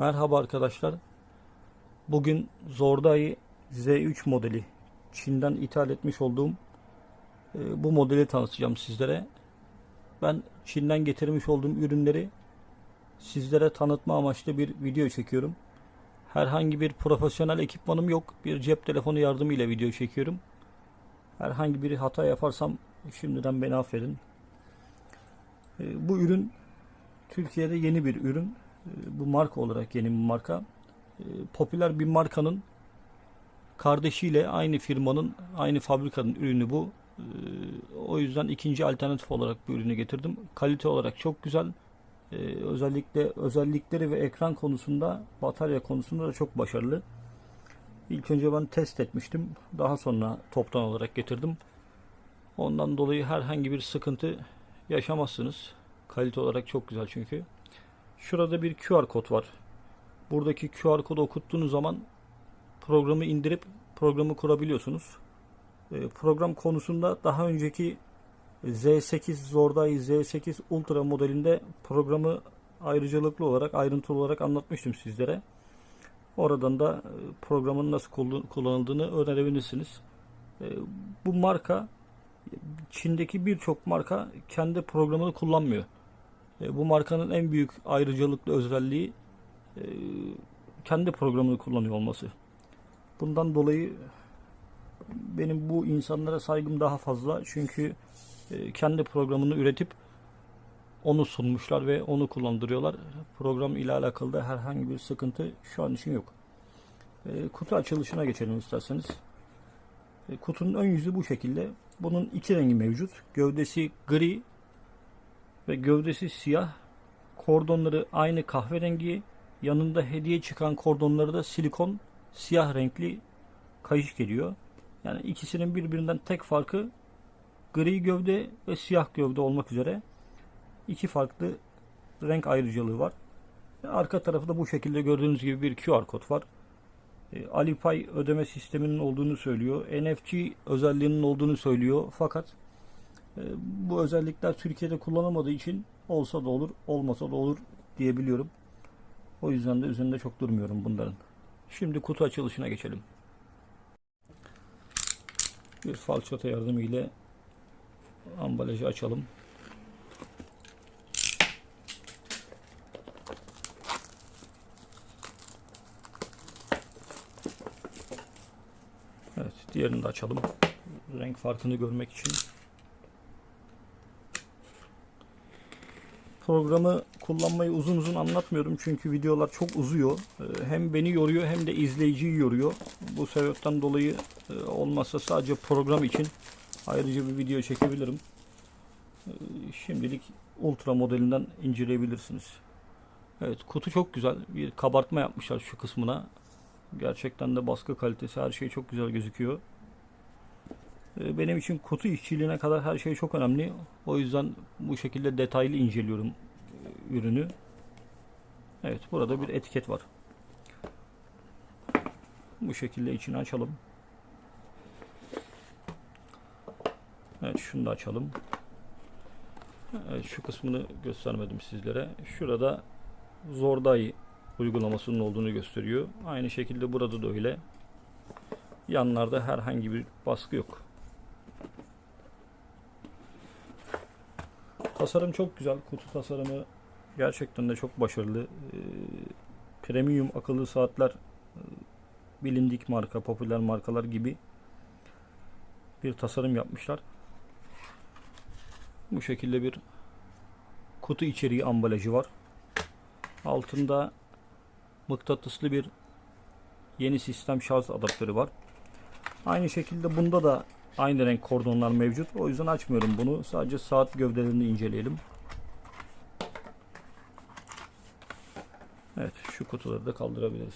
Merhaba arkadaşlar. Bugün Zordai Z3 modeli Çin'den ithal etmiş olduğum e, bu modeli tanıtacağım sizlere. Ben Çin'den getirmiş olduğum ürünleri sizlere tanıtma amaçlı bir video çekiyorum. Herhangi bir profesyonel ekipmanım yok. Bir cep telefonu yardımıyla video çekiyorum. Herhangi bir hata yaparsam şimdiden beni affedin. E, Bu ürün Türkiye'de yeni bir ürün. E, Bu marka olarak yeni bir marka. E, Popüler bir markanın kardeşiyle aynı firmanın, aynı fabrikanın ürünü bu. E, O yüzden ikinci alternatif olarak bu ürünü getirdim. Kalite olarak çok güzel. Özellikle özellikleri ve ekran konusunda, batarya konusunda da çok başarılı. İlk önce ben test etmiştim. Daha sonra toptan olarak getirdim. Ondan dolayı herhangi bir sıkıntı yaşamazsınız. Kalite olarak çok güzel çünkü. Şurada bir QR kod var. Buradaki QR kodu okuttuğunuz zaman programı indirip programı kurabiliyorsunuz. E, Program konusunda daha önceki Z8 Zordai Z8 Ultra modelinde programı ayrıcalıklı olarak ayrıntılı olarak anlatmıştım sizlere. Oradan da e, programın nasıl kullan- kullanıldığını öğrenebilirsiniz. E, Bu marka Çin'deki birçok marka kendi programını kullanmıyor. E, Bu markanın en büyük ayrıcalıklı özelliği e, kendi programını kullanıyor olması. Bundan dolayı benim bu insanlara saygım daha fazla. Çünkü e, kendi programını üretip onu sunmuşlar ve onu kullandırıyorlar. Program ile alakalı da herhangi bir sıkıntı şu an için yok. Kutu açılışına geçelim isterseniz. Kutunun ön yüzü bu şekilde. Bunun iki rengi mevcut. Gövdesi gri ve gövdesi siyah. Kordonları aynı kahverengi. Yanında hediye çıkan kordonları da silikon siyah renkli kayış geliyor. Yani ikisinin birbirinden tek farkı gri gövde ve siyah gövde olmak üzere iki farklı renk ayrıcalığı var. Arka tarafta bu şekilde gördüğünüz gibi bir QR kod var. E, Alipay ödeme sisteminin olduğunu söylüyor. NFC özelliğinin olduğunu söylüyor. Fakat bu özellikler Türkiye'de kullanılmadığı için olsa da olur, olmasa da olur diyebiliyorum. O yüzden de üzerinde çok durmuyorum bunların. Şimdi kutu açılışına geçelim. Bir falçata yardımıyla ambalajı açalım. Evet, diğerini de açalım. Renk farkını görmek için. Programı kullanmayı uzun uzun anlatmıyorum çünkü videolar çok uzuyor. Ee, Hem beni yoruyor hem de izleyiciyi yoruyor. Bu sebepten dolayı e, olmazsa sadece program için ayrıca bir video çekebilirim. Ee, Şimdilik ultra modelinden inceleyebilirsiniz. Evet kutu çok güzel. Bir kabartma yapmışlar şu kısmına. Gerçekten de baskı kalitesi her şey çok güzel gözüküyor. Ee, Benim için kutu işçiliğine kadar her şey çok önemli. O yüzden bu şekilde detaylı inceliyorum e, ürünü. Evet burada bir etiket var. Bu şekilde içini açalım. Evet şunu da açalım. Evet şu kısmını göstermedim sizlere. Şurada Zordai uygulamasının olduğunu gösteriyor. Aynı şekilde burada da öyle. Yanlarda herhangi bir baskı yok. Tasarım çok güzel. Kutu tasarımı gerçekten de çok başarılı. Ee, premium akıllı saatler e, bilindik marka, popüler markalar gibi bir tasarım yapmışlar. Bu şekilde bir kutu içeriği ambalajı var. Altında mıknatıslı bir yeni sistem şarj adaptörü var. Aynı şekilde bunda da aynı renk kordonlar mevcut. O yüzden açmıyorum bunu. Sadece saat gövdelerini inceleyelim. Evet şu kutuları da kaldırabiliriz.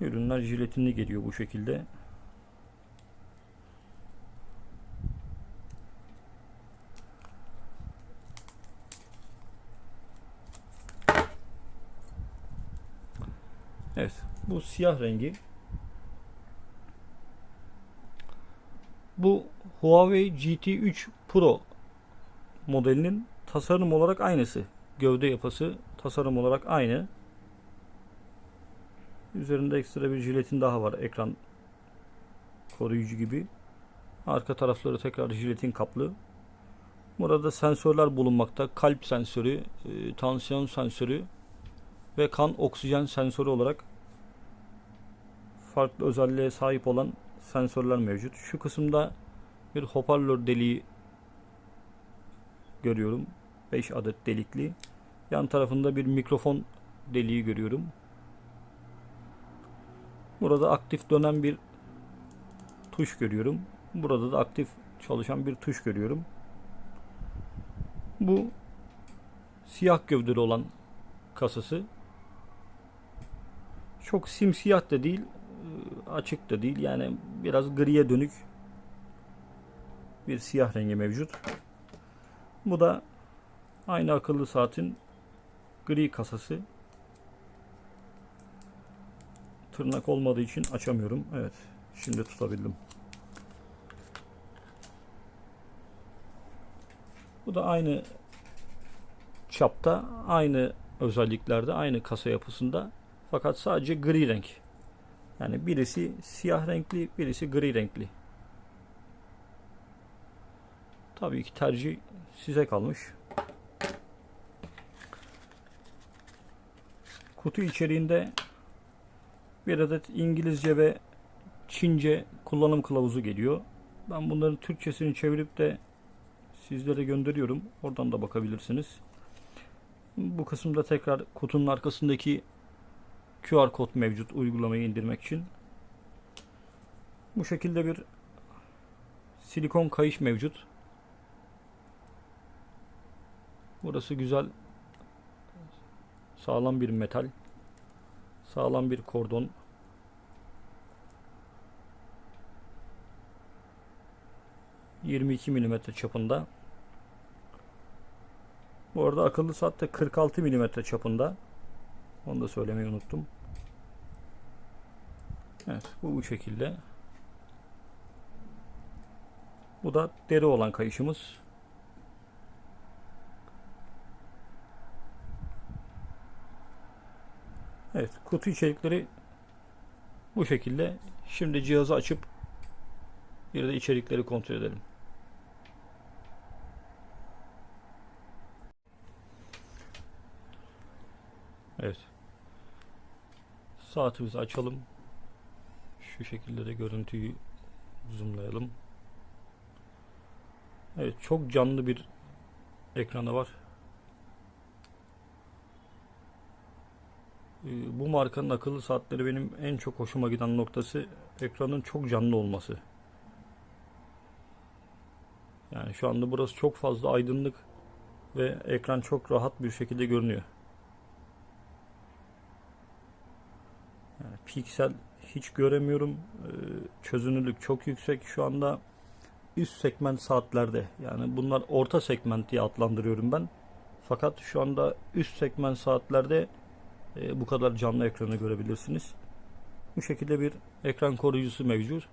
Ürünler jiletinli geliyor bu şekilde. Evet. Bu siyah rengi. Bu Huawei GT3 Pro modelinin tasarım olarak aynısı. Gövde yapısı tasarım olarak aynı. Üzerinde ekstra bir jiletin daha var. Ekran koruyucu gibi. Arka tarafları tekrar jiletin kaplı. Burada sensörler bulunmakta. Kalp sensörü, e, tansiyon sensörü ve kan oksijen sensörü olarak farklı özelliğe sahip olan sensörler mevcut. Şu kısımda bir hoparlör deliği görüyorum. 5 adet delikli. Yan tarafında bir mikrofon deliği görüyorum. Burada aktif dönen bir tuş görüyorum. Burada da aktif çalışan bir tuş görüyorum. Bu siyah gövdeli olan kasası. Çok simsiyah da değil, açık da değil. Yani biraz griye dönük bir siyah rengi mevcut. Bu da aynı akıllı saatin gri kasası. Tırnak olmadığı için açamıyorum. Evet, şimdi tutabildim. Bu da aynı çapta, aynı özelliklerde, aynı kasa yapısında fakat sadece gri renk. Yani birisi siyah renkli, birisi gri renkli. Tabii ki tercih size kalmış. Kutu içeriğinde bir adet İngilizce ve Çince kullanım kılavuzu geliyor. Ben bunların Türkçesini çevirip de sizlere gönderiyorum. Oradan da bakabilirsiniz. Bu kısımda tekrar kutunun arkasındaki QR kod mevcut uygulamayı indirmek için. Bu şekilde bir silikon kayış mevcut. Burası güzel sağlam bir metal. Sağlam bir kordon. ...22 milimetre çapında. Bu arada akıllı saat de 46 milimetre çapında. Onu da söylemeyi unuttum. Evet bu bu şekilde. Bu da deri olan kayışımız. Evet kutu içerikleri bu şekilde. Şimdi cihazı açıp bir de içerikleri kontrol edelim. Evet. Saatimizi açalım. Şu şekilde de görüntüyü zoomlayalım. Evet çok canlı bir ekranı var. Ee, Bu markanın akıllı saatleri benim en çok hoşuma giden noktası ekranın çok canlı olması. Yani şu anda burası çok fazla aydınlık ve ekran çok rahat bir şekilde görünüyor. Yani piksel hiç göremiyorum. Ee, Çözünürlük çok yüksek. Şu anda üst segment saatlerde yani bunlar orta segment diye adlandırıyorum ben. Fakat şu anda üst segment saatlerde e, bu kadar canlı ekranı görebilirsiniz. Bu şekilde bir ekran koruyucusu mevcut.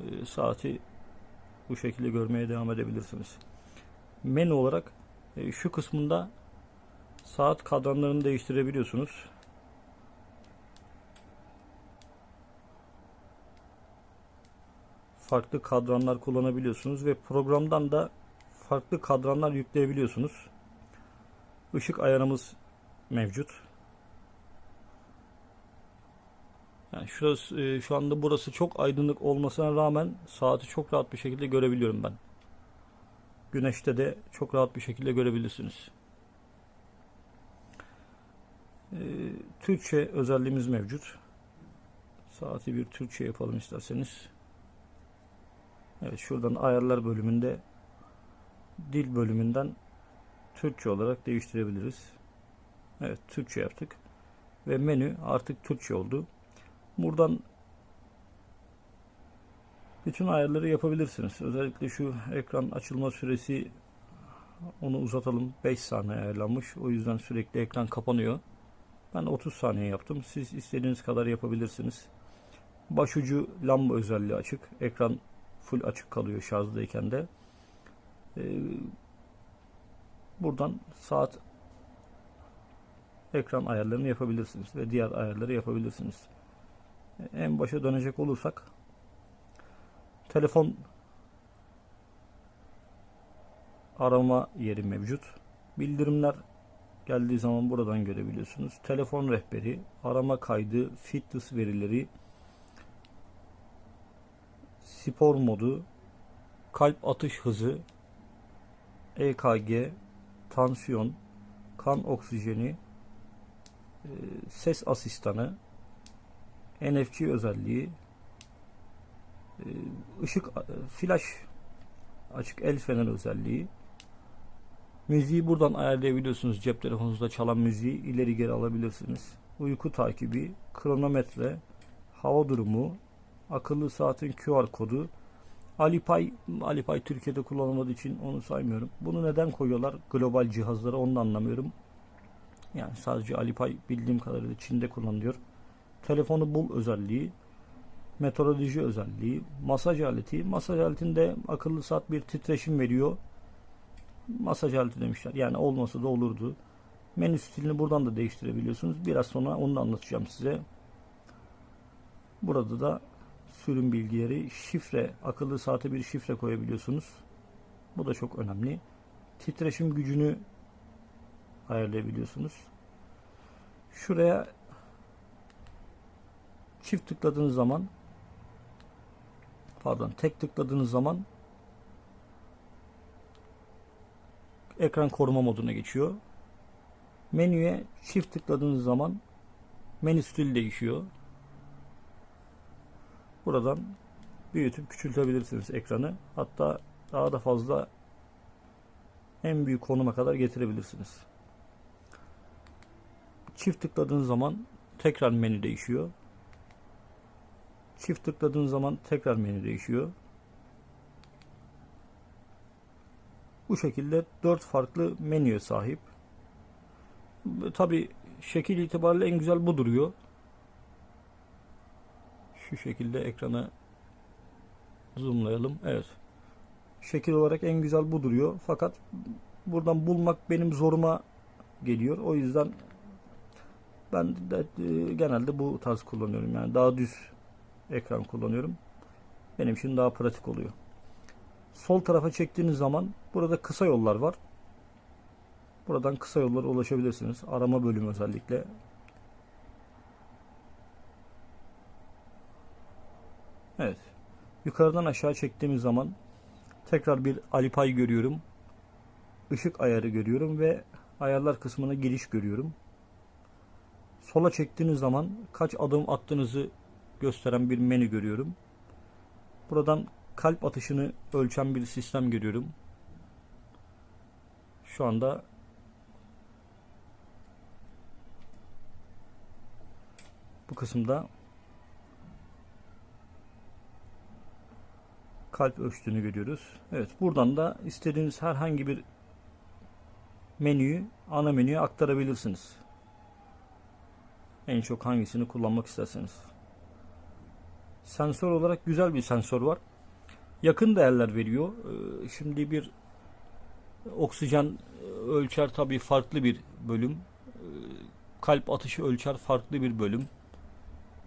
E, saati bu şekilde görmeye devam edebilirsiniz. Menü olarak e, şu kısmında saat kadranlarını değiştirebiliyorsunuz. Farklı kadranlar kullanabiliyorsunuz ve programdan da farklı kadranlar yükleyebiliyorsunuz. Işık ayarımız mevcut. Yani şurası, e, şu anda burası çok aydınlık olmasına rağmen saati çok rahat bir şekilde görebiliyorum ben. Güneşte de çok rahat bir şekilde görebilirsiniz. Ee, Türkçe özelliğimiz mevcut. Saati bir Türkçe yapalım isterseniz. Evet şuradan ayarlar bölümünde dil bölümünden Türkçe olarak değiştirebiliriz. Evet Türkçe yaptık. Ve menü artık Türkçe oldu. Buradan bütün ayarları yapabilirsiniz. Özellikle şu ekran açılma süresi onu uzatalım. 5 saniye ayarlanmış. O yüzden sürekli ekran kapanıyor. Ben 30 saniye yaptım. Siz istediğiniz kadar yapabilirsiniz. Başucu lamba özelliği açık. Ekran full açık kalıyor şarjdayken de. Ee, buradan saat ekran ayarlarını yapabilirsiniz ve diğer ayarları yapabilirsiniz. En başa dönecek olursak telefon arama yeri mevcut. Bildirimler geldiği zaman buradan görebiliyorsunuz. Telefon rehberi, arama kaydı, fitness verileri, spor modu, kalp atış hızı, EKG, tansiyon, kan oksijeni, e, ses asistanı, NFC özelliği, e, ışık, e, flash, açık el fener özelliği, müziği buradan ayarlayabiliyorsunuz. Cep telefonunuzda çalan müziği ileri geri alabilirsiniz. Uyku takibi, kronometre, hava durumu, akıllı saatin QR kodu, Alipay, Alipay Türkiye'de kullanılmadığı için onu saymıyorum. Bunu neden koyuyorlar global cihazlara onu da anlamıyorum. Yani sadece Alipay bildiğim kadarıyla Çin'de kullanılıyor. Telefonu bul özelliği, meteoroloji özelliği, masaj aleti. Masaj aletinde akıllı saat bir titreşim veriyor. Masaj aleti demişler. Yani olmasa da olurdu. Menü stilini buradan da değiştirebiliyorsunuz. Biraz sonra onu da anlatacağım size. Burada da sürüm bilgileri, şifre, akıllı saate bir şifre koyabiliyorsunuz. Bu da çok önemli. Titreşim gücünü ayarlayabiliyorsunuz. Şuraya çift tıkladığınız zaman pardon tek tıkladığınız zaman ekran koruma moduna geçiyor. Menüye çift tıkladığınız zaman menü stili değişiyor. Buradan büyütüp küçültebilirsiniz ekranı. Hatta daha da fazla en büyük konuma kadar getirebilirsiniz. Çift tıkladığınız zaman tekrar menü değişiyor. Çift tıkladığınız zaman tekrar menü değişiyor. Bu şekilde dört farklı menüye sahip. Tabi şekil itibariyle en güzel bu duruyor. Şu şekilde ekranı zoomlayalım. Evet. Şekil olarak en güzel bu duruyor. Fakat buradan bulmak benim zoruma geliyor. O yüzden ben de e, genelde bu tarz kullanıyorum. Yani daha düz ekran kullanıyorum. Benim için daha pratik oluyor. Sol tarafa çektiğiniz zaman burada kısa yollar var. Buradan kısa yollara ulaşabilirsiniz. Arama bölümü özellikle. Evet. Yukarıdan aşağı çektiğimiz zaman tekrar bir Alipay görüyorum. Işık ayarı görüyorum ve ayarlar kısmına giriş görüyorum. Sola çektiğiniz zaman kaç adım attığınızı gösteren bir menü görüyorum. Buradan kalp atışını ölçen bir sistem görüyorum. Şu anda bu kısımda kalp ölçtüğünü görüyoruz. Evet buradan da istediğiniz herhangi bir menüyü ana menüye aktarabilirsiniz. En çok hangisini kullanmak isterseniz. Sensör olarak güzel bir sensör var. Yakın değerler veriyor. Ee, Şimdi bir oksijen ölçer tabii farklı bir bölüm. Ee, Kalp atışı ölçer farklı bir bölüm.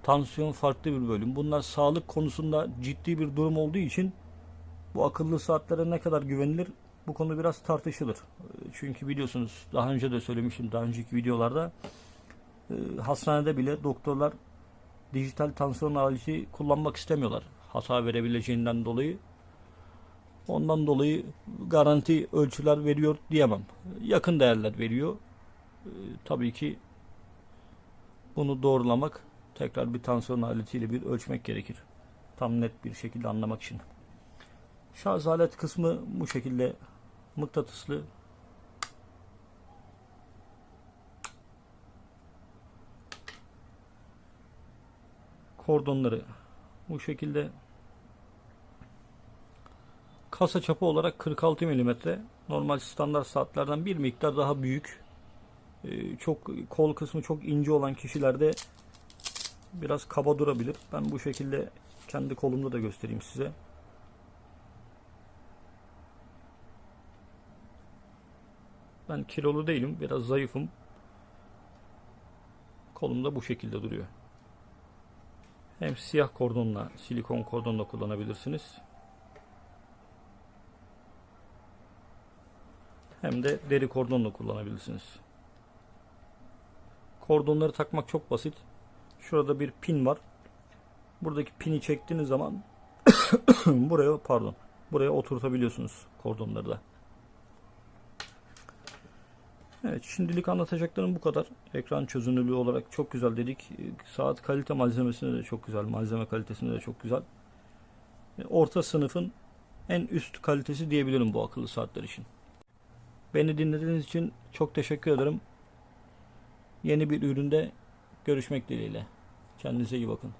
Tansiyon farklı bir bölüm. Bunlar sağlık konusunda ciddi bir durum olduğu için bu akıllı saatlere ne kadar güvenilir bu konu biraz tartışılır. Çünkü biliyorsunuz daha önce de söylemiştim daha önceki videolarda e, hastanede bile doktorlar dijital tansiyon aleti kullanmak istemiyorlar. Hata verebileceğinden dolayı. Ondan dolayı garanti ölçüler veriyor diyemem. Yakın değerler veriyor. Ee, tabii ki bunu doğrulamak tekrar bir tansiyon aletiyle bir ölçmek gerekir. Tam net bir şekilde anlamak için. Şarj alet kısmı bu şekilde mıknatıslı. Kordonları bu şekilde. Kasa çapı olarak 46 mm normal standart saatlerden bir miktar daha büyük. Ee, çok kol kısmı çok ince olan kişilerde biraz kaba durabilir. Ben bu şekilde kendi kolumda da göstereyim size Ben kilolu değilim. Biraz zayıfım. Kolum da bu şekilde duruyor. Hem siyah kordonla, silikon kordonla kullanabilirsiniz. Hem de deri kordonla kullanabilirsiniz. Kordonları takmak çok basit. Şurada bir pin var. Buradaki pini çektiğiniz zaman buraya pardon buraya oturtabiliyorsunuz kordonları da. Evet şimdilik anlatacaklarım bu kadar. Ekran çözünürlüğü olarak çok güzel dedik. Saat kalite malzemesinde de çok güzel. Malzeme kalitesinde de çok güzel. Orta sınıfın en üst kalitesi diyebilirim bu akıllı saatler için. Beni dinlediğiniz için çok teşekkür ederim. Yeni bir üründe görüşmek dileğiyle. Kendinize iyi bakın.